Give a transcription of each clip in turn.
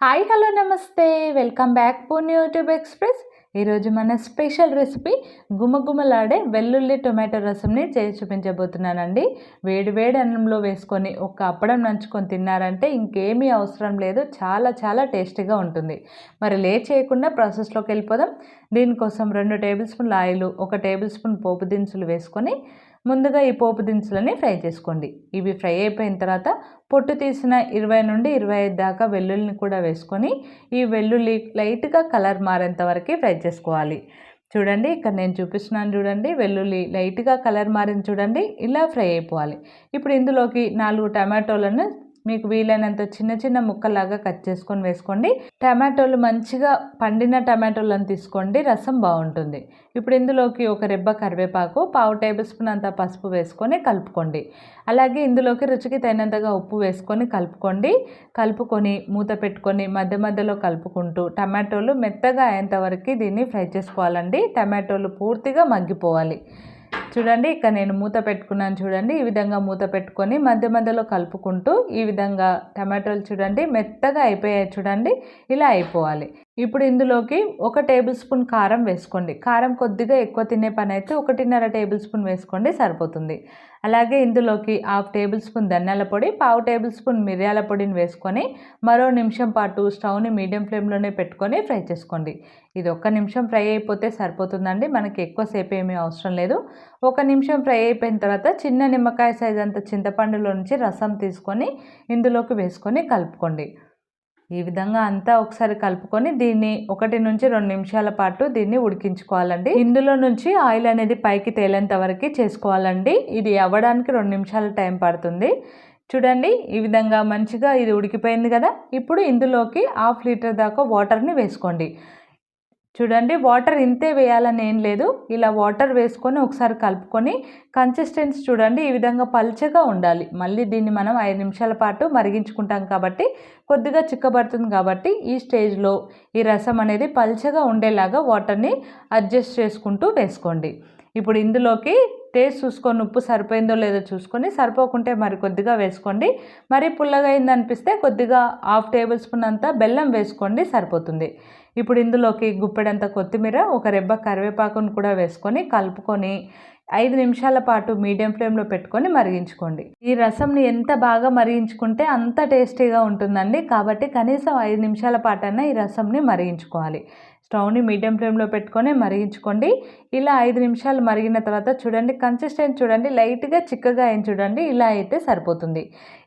Hi hello నమస్తే. Welcome back Purna YouTube express. ఈరోజు మన స్పెషల్ రెసిపీ గుమగుమలాడే వెల్లుల్లి టొమాటో రసంని చేసి చూపించబోతున్నానండి. వేడి వేడి అన్నంలో వేసుకొని ఒక అప్పడం నంచుకొని తిన్నారంటే ఇంకేమీ అవసరం లేదు. చాలా చాలా టేస్టీగా ఉంటుంది. మరి లే చేయకుండా ప్రాసెస్లోకి వెళ్ళిపోదాం. దీనికోసం రెండు టేబుల్ స్పూన్ల ఆయిల్ ఒక టేబుల్ స్పూన్ పోపు దినుసులు వేసుకొని ముందుగా ఈ పోపు దినుసులని ఫ్రై చేసుకోండి. ఇవి ఫ్రై అయిపోయిన తర్వాత పొట్టు తీసిన ఇరవై నుండి ఇరవై ఐదు దాకా వెల్లుల్లిని కూడా వేసుకొని ఈ వెల్లుల్లి లైట్గా కలర్ మారేంత వరకు ఫ్రై చేసుకోవాలి. చూడండి ఇక్కడ నేను చూపిస్తున్నాను చూడండి వెల్లుల్లి లైట్గా కలర్ మారింది చూడండి ఇలా ఫ్రై అయిపోవాలి. ఇప్పుడు ఇందులోకి నాలుగు టమాటోలను మీకు వీలైనంత చిన్న చిన్న ముక్కలాగా కట్ చేసుకొని వేసుకోండి. టమాటోలు మంచిగా పండిన టమాటోలను తీసుకోండి. రసం బాగుంటుంది. ఇప్పుడు ఇందులోకి ఒక రెబ్బ కరివేపాకు పావు టేబుల్ స్పూన్ అంత పసుపు వేసుకొని కలుపుకోండి. అలాగే ఇందులోకి రుచికి తగినంతగా ఉప్పు వేసుకొని కలుపుకోండి. కలుపుకొని మూత పెట్టుకొని మధ్య మధ్యలో కలుపుకుంటూ టమాటోలు మెత్తగా అయ్యేంత వరకు దీన్ని ఫ్రై చేసుకోవాలండి. టమాటోలు పూర్తిగా మగ్గిపోవాలి. చూడండి ఇక్కడ నేను మూత పెట్టుకున్నాను చూడండి ఈ విధంగా మూత పెట్టుకొని మధ్య మధ్యలో కలుపుకుంటూ ఈ విధంగా టమాటోలు చూడండి మెత్తగా అయిపోయాయి చూడండి ఇలా అయిపోవాలి. ఇప్పుడు ఇందులోకి ఒక టేబుల్ స్పూన్ కారం వేసుకోండి. కారం కొద్దిగా ఎక్కువ తినే పని అయితే ఒకటిన్నర టేబుల్ స్పూన్ వేసుకోండి సరిపోతుంది. అలాగే ఇందులోకి హాఫ్ టేబుల్ స్పూన్ ధనియాల పొడి పావు టేబుల్ స్పూన్ మిరియాల పొడిని వేసుకొని మరో నిమిషం పాటు స్టవ్ని మీడియం ఫ్లేమ్లోనే పెట్టుకొని ఫ్రై చేసుకోండి. ఇది ఒక్క నిమిషం ఫ్రై అయిపోతే సరిపోతుందండి మనకి ఎక్కువసేపు ఏమీ అవసరం లేదు. ఒక నిమిషం ఫ్రై అయిపోయిన తర్వాత చిన్న నిమ్మకాయ సైజ్ అంత చింతపండులో నుంచి రసం తీసుకొని ఇందులోకి వేసుకొని కలుపుకోండి. ఈ విధంగా అంతా ఒకసారి కలుపుకొని దీన్ని ఒకటి నుంచి రెండు నిమిషాల పాటు దీన్ని ఉడికించుకోవాలండి. ఇందులో నుంచి ఆయిల్ అనేది పైకి తేలేంత వరకు చేసుకోవాలండి. ఇది అవ్వడానికి రెండు నిమిషాల టైం పడుతుంది. చూడండి ఈ విధంగా మంచిగా ఇది ఉడికిపోయింది కదా? ఇప్పుడు ఇందులోకి హాఫ్ లీటర్ దాకా వాటర్ని వేసుకోండి. చూడండి వాటర్ ఇంతే వేయాలని ఏం లేదు. ఇలా వాటర్ వేసుకొని ఒకసారి కలుపుకొని కన్సిస్టెన్సీ చూడండి ఈ విధంగా పల్చగా ఉండాలి. మళ్ళీ దీన్ని మనం ఐదు నిమిషాల పాటు మరిగించుకుంటాం కాబట్టి కొద్దిగా చిక్కబడుతుంది కాబట్టి ఈ స్టేజ్లో ఈ రసం అనేది పల్చగా ఉండేలాగా వాటర్ని అడ్జస్ట్ చేసుకుంటూ వేసుకోండి. ఇప్పుడు ఇందులోకి టేస్ట్ చూసుకొని ఉప్పు సరిపోయిందో లేదో చూసుకొని సరిపోకుంటే మరి కొద్దిగా వేసుకోండి. మరి పుల్లగా అయిందనిపిస్తే కొద్దిగా హాఫ్ టేబుల్ స్పూన్ అంతా బెల్లం వేసుకోండి సరిపోతుంది. ఇప్పుడు ఇందులోకి గుప్పెడంత కొత్తిమీర ఒక రెబ్బ కరివేపాకును కూడా వేసుకొని కలుపుకొని ఐదు నిమిషాల పాటు మీడియం ఫ్లేమ్లో పెట్టుకొని మరిగించుకోండి. ఈ రసంని ఎంత బాగా మరిగించుకుంటే అంత టేస్టీగా ఉంటుందండి. కాబట్టి కనీసం ఐదు నిమిషాల పాటైనా ఈ రసంని మరిగించుకోవాలి. స్టవ్ని మీడియం ఫ్లేమ్లో పెట్టుకొని మరిగించుకోండి. ఇలా ఐదు నిమిషాలు మరిగిన తర్వాత చూడండి కన్సిస్టెంట్ చూడండి లైట్గా చిక్కగా అయిన చూడండి ఇలా అయితే సరిపోతుంది.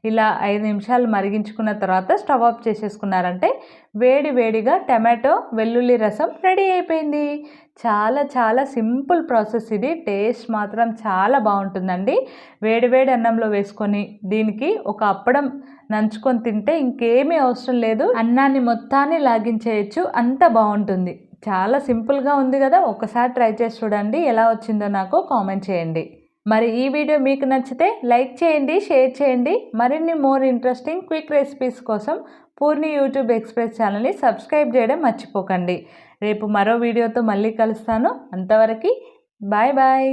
ఇలా ఐదు నిమిషాలు మరిగించుకున్న తర్వాత స్టవ్ ఆఫ్ చేసేసుకున్నారంటే వేడి వేడిగా టమాటో వెల్లుల్లి రసం రెడీ అయిపోయింది. చాలా చాలా సింపుల్ ప్రాసెస్ ఇది. టేస్ట్ మాత్రం చాలా బాగుంటుందండి. వేడి వేడి అన్నంలో వేసుకొని దీనికి ఒక అప్పడం నంచుకొని తింటే ఇంకేమీ అవసరం లేదు. అన్నాన్ని మొత్తాన్ని లాగించేయచ్చు. అంత బాగుంటుంది. చాలా సింపుల్గా ఉంది కదా. ఒకసారి ట్రై చేసి చూడండి. ఎలా వచ్చిందో నాకు కామెంట్ చేయండి. మరి ఈ వీడియో మీకు నచ్చితే లైక్ చేయండి షేర్ చేయండి. మరిన్ని మోర్ ఇంట్రెస్టింగ్ క్విక్ రెసిపీస్ కోసం పూర్ణి యూట్యూబ్ ఎక్స్ప్రెస్ ఛానల్ని సబ్స్క్రైబ్ చేయడం మర్చిపోకండి. రేపు మరో వీడియోతో మళ్ళీ కలుస్తాను. అంతవరకు బాయ్ బాయ్.